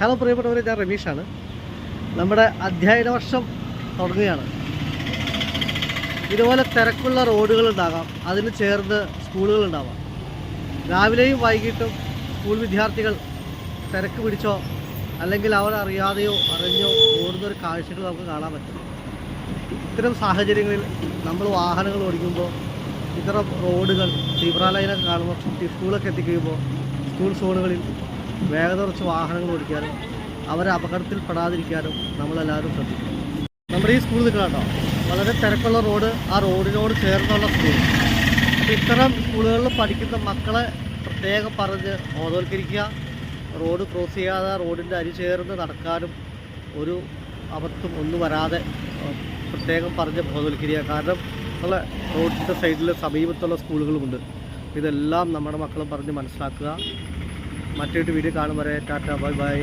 Hello പ്രിയപ്പെട്ടവരെ ഞാൻ രമീഷാണ്. നമ്മുടെ അധ്യയന വർഷം തുടങ്ങുകയാണ്. ഇതുപോലെ തിരക്കുള്ള റോഡുകൾ ഉണ്ടാകാം അതിന് ചേർന്ന് സ്കൂളുകൾ ഉണ്ടാവാം. രാവിലെയും വൈകിട്ടും സ്കൂൾ വിദ്യാർത്ഥികൾ തിരക്ക് പിടിച്ചോ അല്ലെങ്കിൽ അവർ അറിയാതെയോ അറിഞ്ഞോ ഓടുന്ന ഒരു കാഴ്ചകൾ നമുക്ക് കാണാൻ പറ്റും. ഇത്തരം സാഹചര്യങ്ങളിൽ നമ്മൾ വാഹനങ്ങൾ ഓടിക്കുമ്പോൾ ഇത്തരം റോഡുകൾ തീവ്രാലൈനൊക്കെ കാണുമ്പോൾ സ്കൂളൊക്കെ എത്തിക്കഴിയുമ്പോൾ സ്കൂൾ സോണുകളിൽ വേഗത കുറച്ച് വാഹനങ്ങൾ ഓടിക്കാനും അവരെ അപകടത്തിൽപ്പെടാതിരിക്കാനും നമ്മളെല്ലാവരും ശ്രദ്ധിക്കും നമ്മുടെ ഈ സ്കൂൾ നിൽക്കണം കേട്ടോ വളരെ തിരക്കുള്ള റോഡ് ആ റോഡിനോട് ചേർന്നുള്ള സ്കൂൾ അപ്പോൾ ഇത്തരം സ്കൂളുകളിൽ പഠിക്കുന്ന മക്കളെ പ്രത്യേകം പറഞ്ഞ് ബോധവൽക്കരിക്കുക റോഡ് ക്രോസ് ചെയ്യാതെ റോഡിന്റെ അരി ചേർന്ന് നടക്കാനും ഒരു അബദ്ധം ഒന്നും വരാതെ പ്രത്യേകം പറഞ്ഞ് ബോധവൽക്കരിക്കുക. കാരണം നമ്മൾ റോഡിന്റെ സൈഡിൽ സമീപത്തുള്ള സ്കൂളുകളുമുണ്ട് ഇതെല്ലാം നമ്മുടെ മക്കളും പറഞ്ഞ് മനസ്സിലാക്കുക. മറ്റൊരു വീഡിയോ കാണും വരെ ടാറ്റ ബൈ ബൈ.